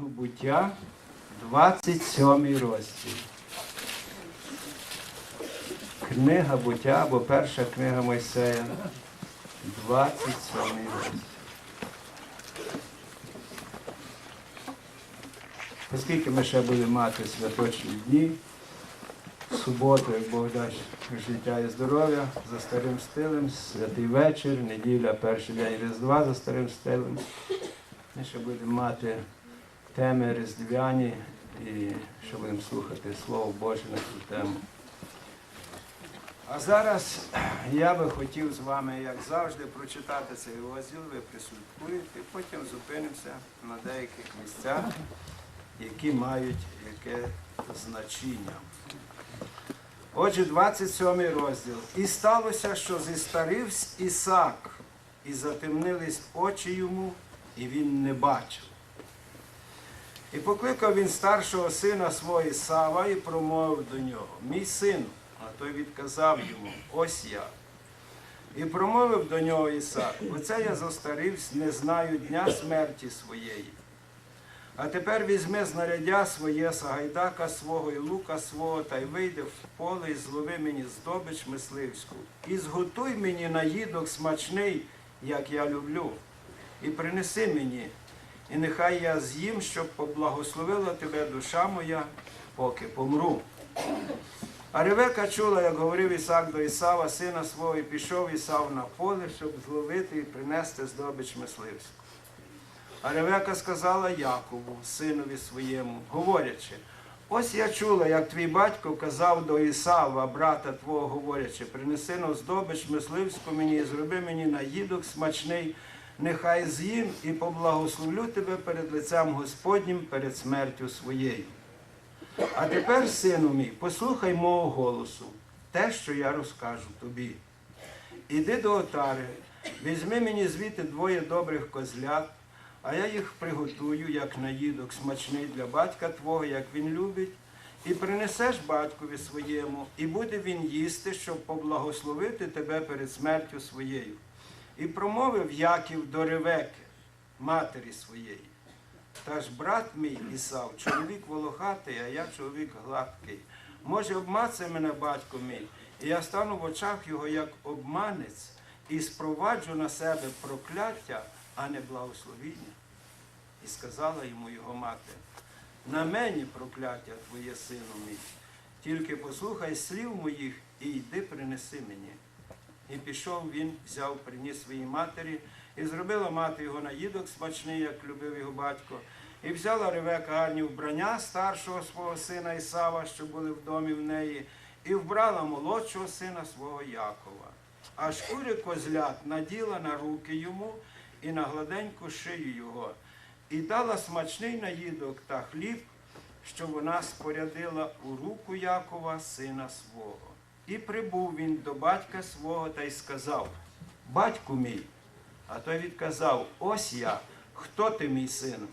Буття, 27 розділ. Книга буття або перша книга Мойсея, 27 розділ. Оскільки ми ще будемо мати святочні дні, суботу, як Бог дасть життя і здоров'я, за старим стилем, святий вечір, неділя, перший день Різдва за старим стилем. Ми ще будемо мати теми різдвяні і що будемо слухати Слово Боже на цю тему. А зараз я би хотів з вами, як завжди, прочитати цей розділ, ви прислухуєте, і потім зупинимося на деяких місцях, які мають яке значення. Отже, 27 розділ. І сталося, що зістарився Ісак, і затемнились очі йому, і він не бачив. І покликав він старшого сина свого Ісава і промовив до нього, мій син, а той відказав йому, ось я. І промовив до нього Ісак, оце я зостарився, не знаю дня смерті своєї. А тепер візьми знаряддя своє, сагайдака свого і лука свого, та й вийди в поле і злови мені здобич мисливську. І зготуй мені наїдок смачний, як я люблю, і принеси мені, і нехай я з'їм, щоб поблагословила тебе душа моя, поки помру. А Ревека чула, як говорив Ісак до Ісава, сина свого, і пішов Ісав на поле, щоб зловити і принести здобич мисливську. А Ревека сказала Якову, синові своєму, говорячи, ось я чула, як твій батько казав до Ісава, брата твого, говорячи, принеси но здобич мисливську мені і зроби мені наїдок смачний, нехай з'їм і поблагословлю тебе перед лицем Господнім перед смертю своєю. А тепер, сину мій, послухай мого голосу, те, що я розкажу тобі. Іди до отари, візьми мені звідти двоє добрих козлят, а я їх приготую, як наїдок смачний для батька твого, як він любить, і принесеш батькові своєму, і буде він їсти, щоб поблагословити тебе перед смертю своєю. І промовив Яків до Ревеки, матері своєї. Та ж брат мій Ісав, чоловік волохатий, а я чоловік гладкий. Може, обмацає мене батько мій, і я стану в очах його як обманець, і спроваджу на себе прокляття, а не благословіння. І сказала йому його мати, на мені прокляття твоє, сину мій, тільки послухай слів моїх і йди принеси мені. І пішов він, взяв, приніс своїй матері, і зробила мати його наїдок смачний, як любив його батько. І взяла Ревека гарні вбрання старшого свого сина Ісава, що були в домі в неї, і вбрала молодшого сина свого Якова. А шкури козлят наділа на руки йому і на гладеньку шию його, і дала смачний наїдок та хліб, що вона спорядила у руку Якова, сина свого. І прибув він до батька свого та й сказав: Батьку мій. А той відказав: Ось я, хто ти мій син?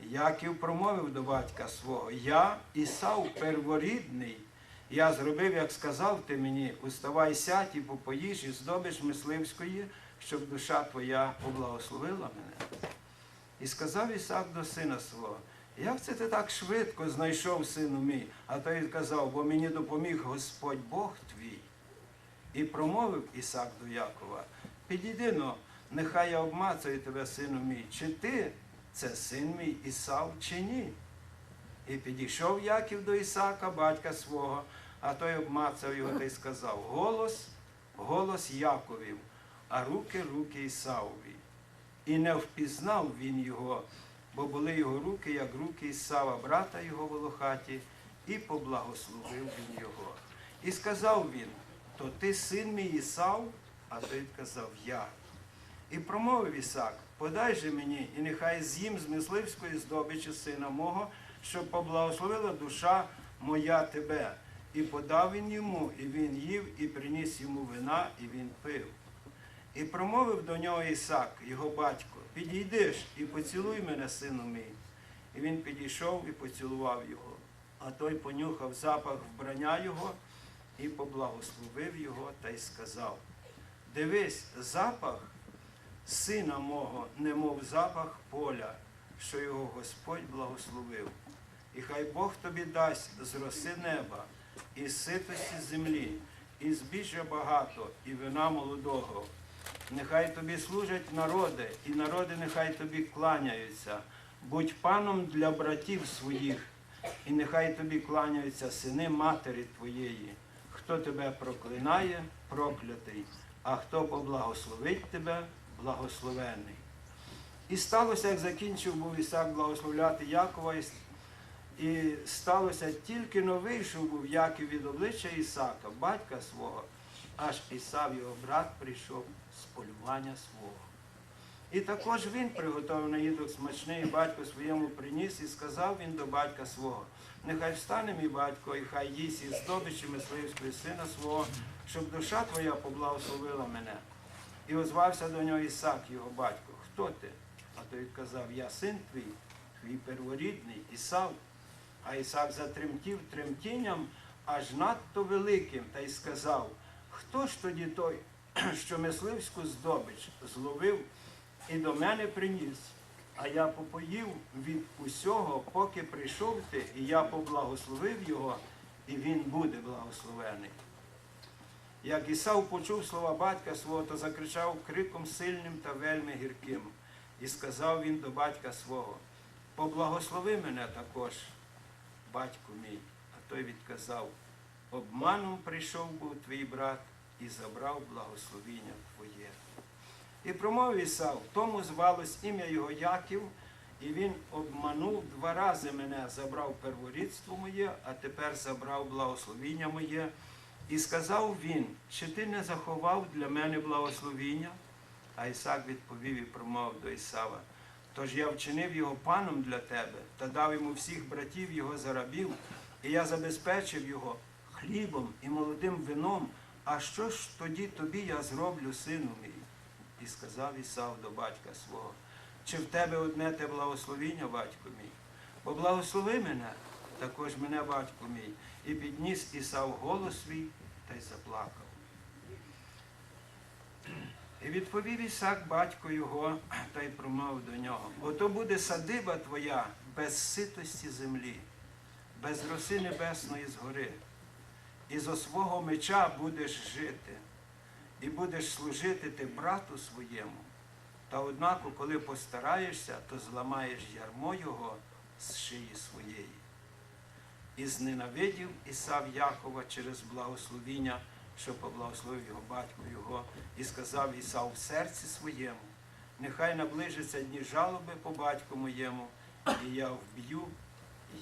Яків промовив до батька свого: Я Ісав перворідний. Я зробив, як сказав ти мені, уставай сядь і попоїж і здобич мисливської, щоб душа твоя поблагословила мене. І сказав Ісак до сина свого, як це ти так швидко знайшов, сину мій? А той відказав, бо мені допоміг Господь Бог твій. І промовив Ісак до Якова, підійди но, нехай я обмацаю тебе, сину мій, чи ти це син мій Ісав, чи ні? І підійшов Яків до Ісака, батька свого, а той обмацав його та й сказав: Голос, голос Яковів, а руки руки Ісавові. І не впізнав він його, бо були його руки, як руки Ісава, брата його волохаті, і поблагословив він його. І сказав він: То ти син мій Ісав, а той відказав Я. І промовив Ісак, подай же мені, і нехай з'їм з мисливської здобичі сина мого, щоб поблагословила душа моя тебе. І подав він йому, і він їв, і приніс йому вина, і він пив. І промовив до нього Ісак, його батько, підійди ж і поцілуй мене, сину мій. І він підійшов і поцілував його. А той понюхав запах вбрання його і поблагословив його та й сказав: Дивись, запах сина мого, немов запах поля, що його Господь благословив. І хай Бог тобі дасть з роси неба, і ситості землі, і збіжжя багато, і вина молодого. Нехай тобі служать народи, і народи нехай тобі кланяються. Будь паном для братів своїх, і нехай тобі кланяються сини матері твоєї. Хто тебе проклинає, проклятий, а хто поблагословить тебе, благословений. І сталося, як закінчив був Ісак благословляти Якова, і сталося тільки но вийшов був Яків від обличчя Ісака, батька свого, аж Ісав, його брат, прийшов з полювання свого. І також він приготовив наїдок смачний, і батько своєму приніс, і сказав він до батька свого, нехай встане мій батько, і хай їсть із здобичі мисливської сина свого, щоб душа твоя поблагословила мене. І озвався до нього Ісак, його батько, хто ти? А той відказав, я син твій, твій перворідний, Ісав. А Ісак затремтів тремтінням аж надто великим, та й сказав, хто ж тоді той, що мисливську здобич зловив і до мене приніс, а я попоїв від усього, поки прийшов ти, і я поблагословив його, і він буде благословений. Як Ісав почув слова батька свого, то закричав криком сильним та вельми гірким. І сказав він до батька свого, поблагослови мене також, батьку мій. А той відказав, обманом прийшов був твій брат і забрав благословіння твоє. І промовив Ісав, тому звалось ім'я його Яків, і він обманув два рази мене, забрав перворідство моє, а тепер забрав благословіння моє. І сказав він, чи ти не заховав для мене благословіння? А Ісак відповів і промовив до Ісава. Тож я вчинив його паном для тебе та дав йому всіх братів його за рабів, і я забезпечив його хлібом і молодим вином. А що ж тоді тобі я зроблю, сину мій? І сказав Ісав до батька свого, чи в тебе одне те благословіння, батько мій? Бо благослови мене, також мене, батько мій, і підніс Ісав голос свій та й заплакав. І відповів Ісак батько його та й промовив до нього: Ото буде садиба твоя без ситості землі, без роси небесної згори, і зо свого меча будеш жити, і будеш служити ти брату своєму. Та однако, коли постараєшся, то зламаєш ярмо його з шиї своєї. І зненавидів Ісав Якова через благословіння, що поблагословив його батько його, і сказав Ісав в серці своєму, нехай наближаться дні жалоби по батьку моєму, і я вб'ю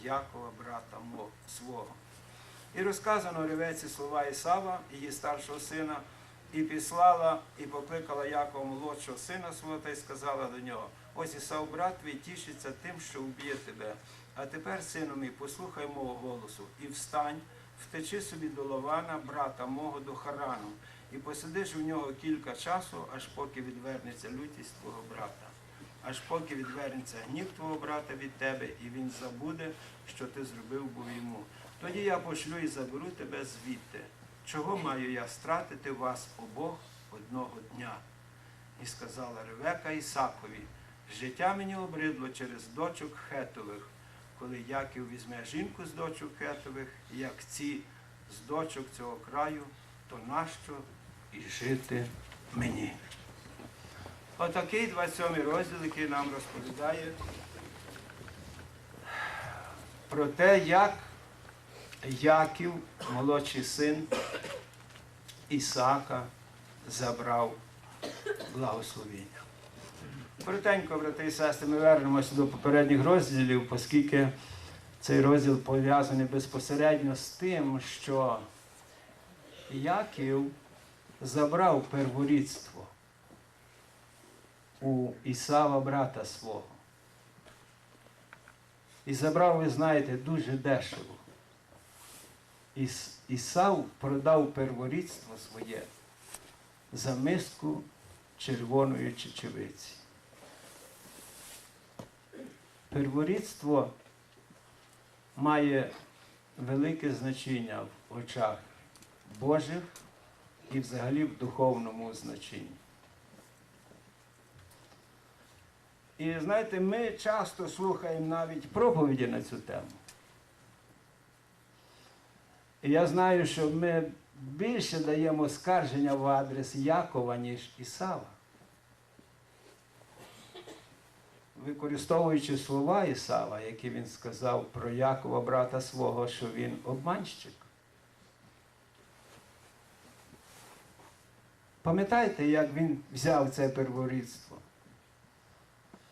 Якова, брата свого. І розказано ревеці слова Ісава, її старшого сина, і післала, і покликала Якова молодшого сина свого, та й сказала до нього: ось Ісав, брат твій тішиться тим, що вб'є тебе. А тепер, сину мій, послухай мого голосу, і встань, втечи собі до Лавана, брата мого, до Харану, і посидиш у нього кілька часу, аж поки відвернеться лютість твого брата, аж поки відвернеться гнів твого брата від тебе, і він забуде, що ти зробив був йому. Тоді я пошлю і заберу тебе звідти. Чого маю я стратити вас обох одного дня? І сказала Ревека Ісакові, життя мені обридло через дочок Хетових, коли Яків візьме жінку з дочок Хетових, як ці з дочок цього краю, то нащо і жити мені? Отакий 27 розділ, який нам розповідає про те, як Яків, молодший син Ісака, забрав благословіння. Коротенько, брати і сестри, ми вернемося до попередніх розділів, оскільки цей розділ пов'язаний безпосередньо з тим, що Яків забрав перворідство у Ісава брата свого. І забрав, ви знаєте, дуже дешево. Іс- Ісав продав перворідство своє за миску червоної чечевиці. Перворідство має велике значення в очах Божих і взагалі в духовному значенні. І знаєте, ми часто слухаємо навіть проповіді на цю тему. Я знаю, що ми більше даємо скарження в адрес Якова, ніж Ісава. Використовуючи слова Ісава, які він сказав про Якова, брата свого, що він обманщик. Пам'ятаєте, як він взяв це перворідство?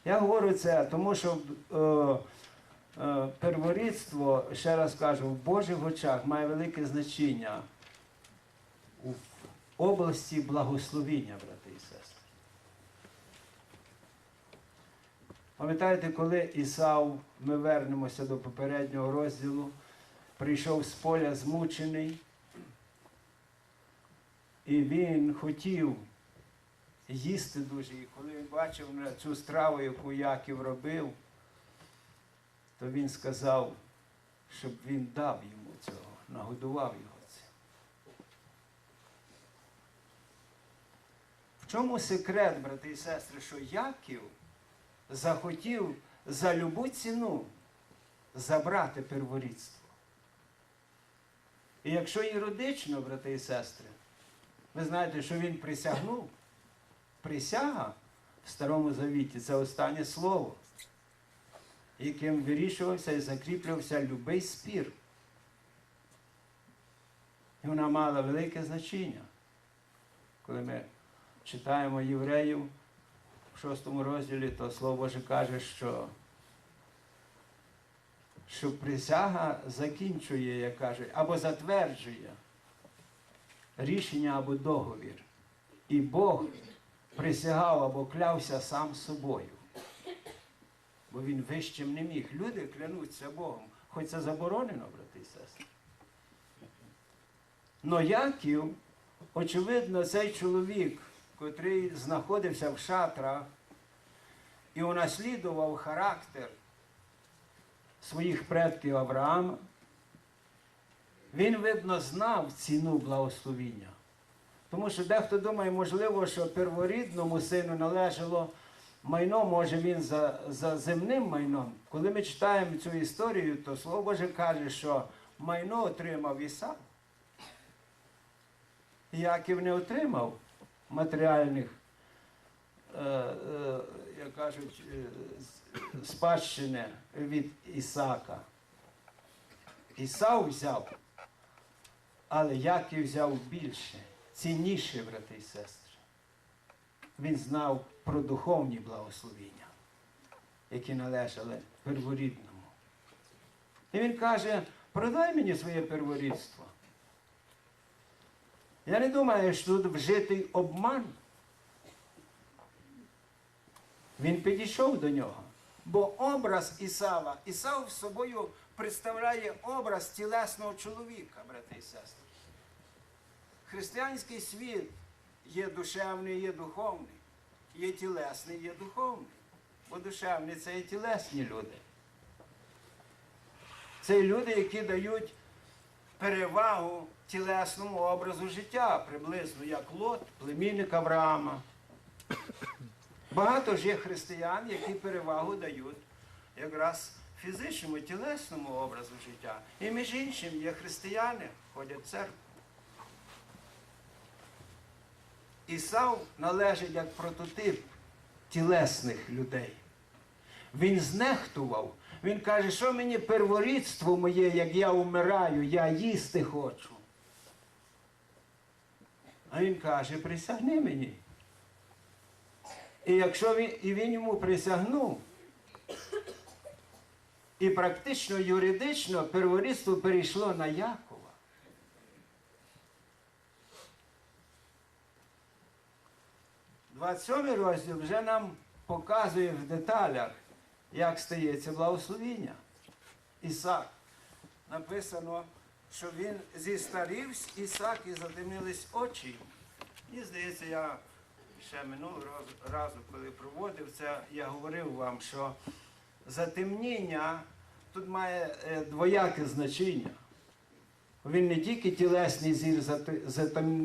Я говорю це, тому що е, перворідство, ще раз кажу, в Божих очах має велике значення у області благословіння, брати і сестри. Пам'ятаєте, коли Ісав, ми вернемося до попереднього розділу, прийшов з поля змучений, і він хотів їсти дуже. І коли він бачив цю страву, яку Яків робив, то він сказав, щоб він дав йому цього, нагодував його цим. В чому секрет, брати і сестри, що Яків захотів за любу ціну забрати перворідство? І якщо юридично, брати і сестри, ви знаєте, що він присягнув, присяга в Старому Завіті це останнє слово, яким вирішувався і закріплювався любий спір. І вона мала велике значення. Коли ми читаємо євреїв в шостому розділі, то Слово Боже каже, що, що присяга закінчує, як кажуть, або затверджує рішення або договір. І Бог присягав або клявся сам собою. Бо він вищим не міг. Люди клянуться Богом, хоч це заборонено, брати і сестри. Но Яків, очевидно, цей чоловік, котрий знаходився в шатрах і унаслідував характер своїх предків Авраама, він, видно, знав ціну благословіння. Тому що дехто думає, можливо, що перворідному сину належало майно, може він за, за земним майном. Коли ми читаємо цю історію, то Слово Боже каже, що майно отримав Ісав. Яків не отримав матеріальних, е, е, як кажуть, е, спадщини від Ісака. Ісав взяв, але Яків взяв більше, цінніше, брати і сестри. Він знав про духовні благословіння, які належали перворідному. І він каже, продай мені своє перворідство. Я не думаю, що тут вжитий обман. Він підійшов до нього. Бо образ Ісава, Ісав собою представляє образ тілесного чоловіка, брати і сестри. Християнський світ є душевний, є духовний, є тілесний, є духовний. Бо душевні це і тілесні люди. Це люди, які дають перевагу тілесному образу життя, приблизно як Лот, племінник Авраама. Багато ж є християн, які перевагу дають якраз фізичному, тілесному образу життя. І між іншим є християни, ходять в церкву. Ісав належить як прототип тілесних людей. Він знехтував, він каже, що мені перворідство моє, як я вмираю, я їсти хочу. А він каже, присягни мені. І якщо він і він йому присягнув, і практично юридично перворідство перейшло на як. 27 розділ вже нам показує в деталях, як стається благословіння. Ісак. Написано, що він зістарівсь, Ісак, і задимились очі. Мені здається, я ще минулого разу, коли проводив це, я говорив вам, що затемніння тут має е, двояке значення. Він не тільки тілесний зір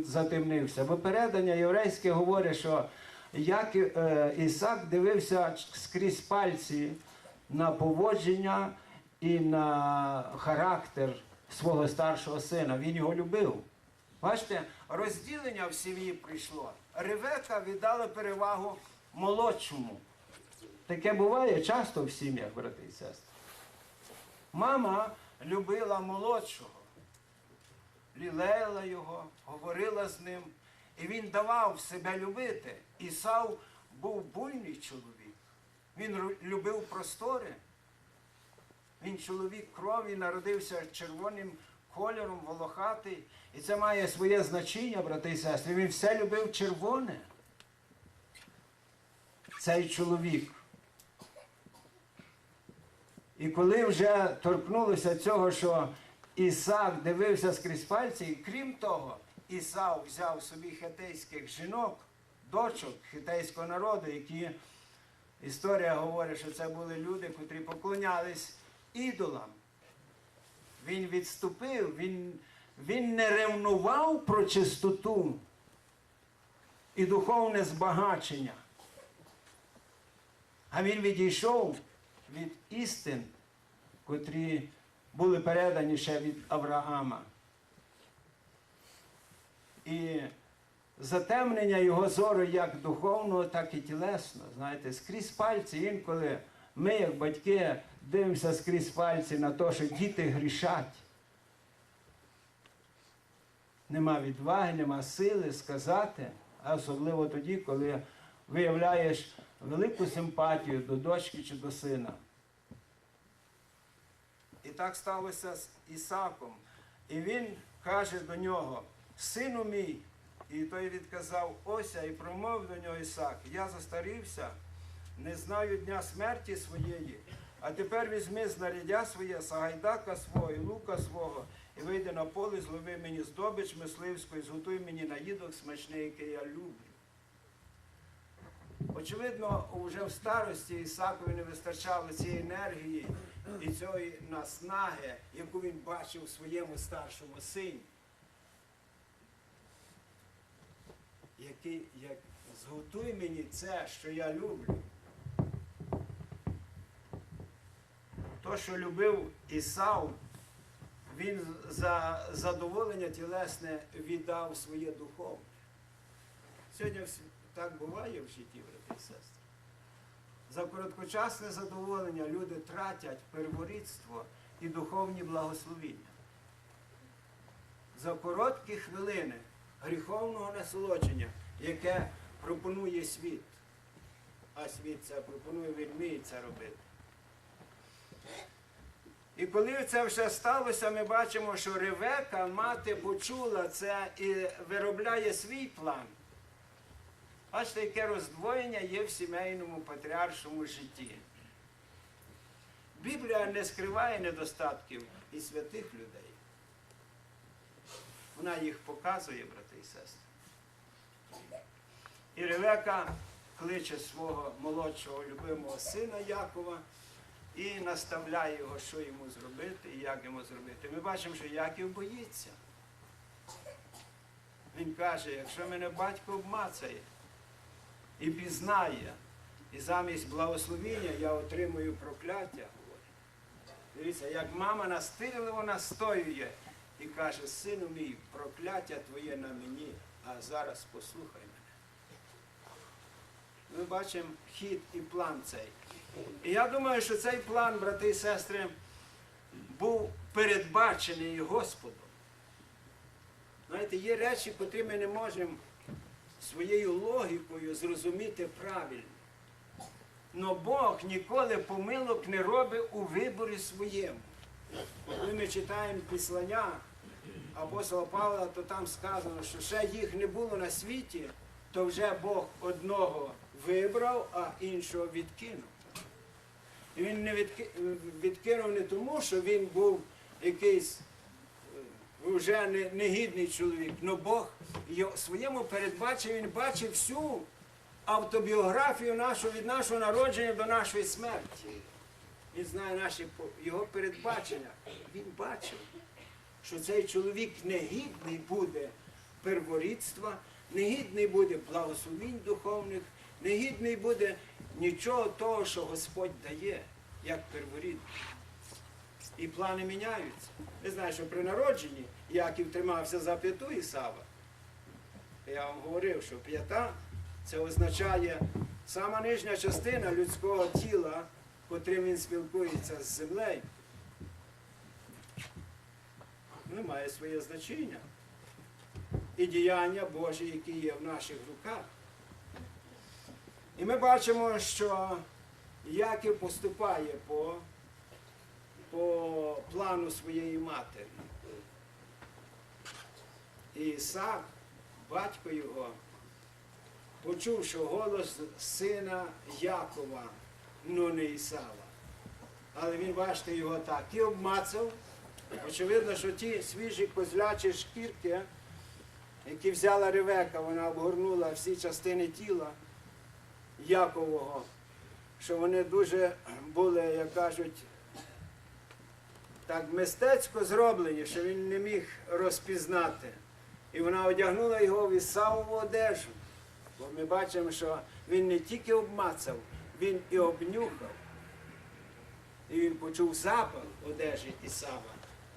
затемнився, бо передання єврейське говорить, що як е, Ісак дивився скрізь пальці на поводження і на характер свого старшого сина. Він його любив. Бачите, розділення в сім'ї прийшло. Ревека віддала перевагу молодшому. Таке буває часто в сім'ях, брати і сестри. Мама любила молодшого, лілеяла його, говорила з ним, і він давав себе любити. Ісав був буйний чоловік. Він любив простори. Він чоловік крові, народився червоним кольором, волохатий. І це має своє значення, брати і сестри. Він все любив червоне. Цей чоловік. І коли вже торкнулося цього, що Ісак дивився скрізь пальці, і крім того, Ісав взяв собі хетейських жінок, дочок хетейського народу, які історія говорить, що це були люди, котрі поклонялись ідолам. Він відступив, він, він не ревнував про чистоту і духовне збагачення. А він відійшов від істин, котрі були передані ще від Авраама. І затемнення його зору як духовного, так і тілесного. Знаєте, скрізь пальці інколи ми, як батьки, дивимося скрізь пальці на те, що діти грішать. Нема відваги, нема сили сказати, а особливо тоді, коли виявляєш велику симпатію до дочки чи до сина. І так сталося з Ісаком. І він каже до нього: Сину мій, і той відказав Ося і промовив до нього Ісак, я застарівся, не знаю дня смерті своєї, а тепер візьми знаряддя своє, сагайдака свого, і лука свого, і вийди на поле, злови мені здобич мисливську, і зготуй мені наїдок смачний, який я люблю. Очевидно, вже в старості Ісакові не вистачало цієї енергії і цієї наснаги, яку він бачив у своєму старшому сині. Який як зготуй мені це, що я люблю. То, що любив Ісав, він за задоволення тілесне віддав своє духовне. Сьогодні так буває в житті, брати і сестри. За короткочасне задоволення люди тратять перворідство і духовні благословіння. За короткі хвилини гріховного насолодження, яке пропонує світ. А світ це пропонує, він вміє це робити. І коли це все сталося, ми бачимо, що Ревека, мати, почула це і виробляє свій план. Бачите, яке роздвоєння є в сімейному патріаршому житті. Біблія не скриває недостатків і святих людей. Вона їх показує, брати і сестри. І Ревека кличе свого молодшого любимого сина Якова і наставляє його, що йому зробити і як йому зробити. Ми бачимо, що Яків боїться. Він каже, якщо мене батько обмацає і пізнає, і замість благословіння я отримую прокляття. Дивіться, як мама настирливо настоює і каже, сину мій, прокляття твоє на мені, а зараз послухай мене. Ми бачимо хід і план цей. І я думаю, що цей план, брати і сестри, був передбачений Господом. Знаєте, є речі, котрі ми не можемо своєю логікою зрозуміти правильно. Но Бог ніколи помилок не робить у виборі своєму. Коли ми читаємо післання апостола Павла, то там сказано, що ще їх не було на світі, то вже Бог одного вибрав, а іншого відкинув. І він не відки- відкинув не тому, що він був якийсь вже не- негідний чоловік, але Бог його- своєму передбачив, він бачив всю автобіографію нашу від нашого народження до нашої смерті. Він знає наші його передбачення. Він бачив, що цей чоловік негідний буде перворідства, негідний буде благословінь духовних, Негідний буде нічого того, що Господь дає, як перворідний. І плани міняються. Ви знаєте, що при народженні Яків тримався за п'яту Ісава. Я вам говорив, що п'ята це означає сама нижня частина людського тіла, котрим він спілкується з землею. Ну, має своє значення. І діяння Божі, які є в наших руках. І ми бачимо, що Яків поступає по, по плану своєї матері. І Ісак, батько його, почув, що голос сина Якова, ну не Ісава. Але він, бачите, його так і обмацав. Очевидно, що ті свіжі козлячі шкірки, які взяла Ревека, вона обгорнула всі частини тіла Якового, що вони дуже були, як кажуть, так мистецько зроблені, що він не міг розпізнати. І вона одягнула його в Ісавову одежу. Бо ми бачимо, що він не тільки обмацав, він і обнюхав. І він почув запах одежі Ісава.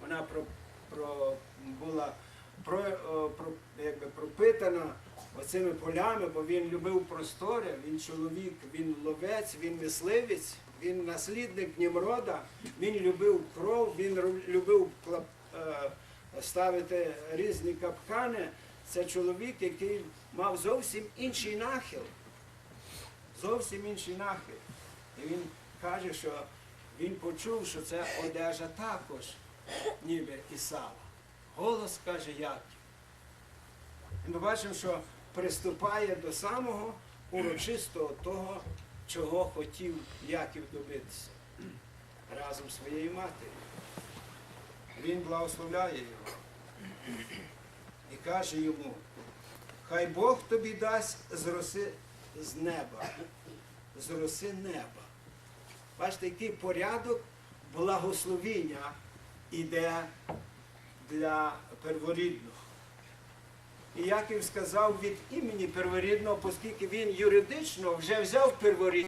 Вона про, про, була про, про, якби пропитана оцими полями, бо він любив простори, він чоловік, він ловець, він мисливець, він наслідник Німрода, він любив кров, він любив е, ставити різні капкани. Це чоловік, який мав зовсім інший нахил. Зовсім інший нахил. І він каже, що він почув, що це одежа також, ніби Ісава. Голос каже Яків. І ми бачимо, що приступає до самого урочистого того, чого хотів Яків добитися разом з своєю матір'ю. Він благословляє його і каже йому, хай Бог тобі дасть з з неба, з роси неба. Бачите, який порядок благословіння іде для перворідного. І Яків сказав від імені перворідного, оскільки він юридично вже взяв перворідного.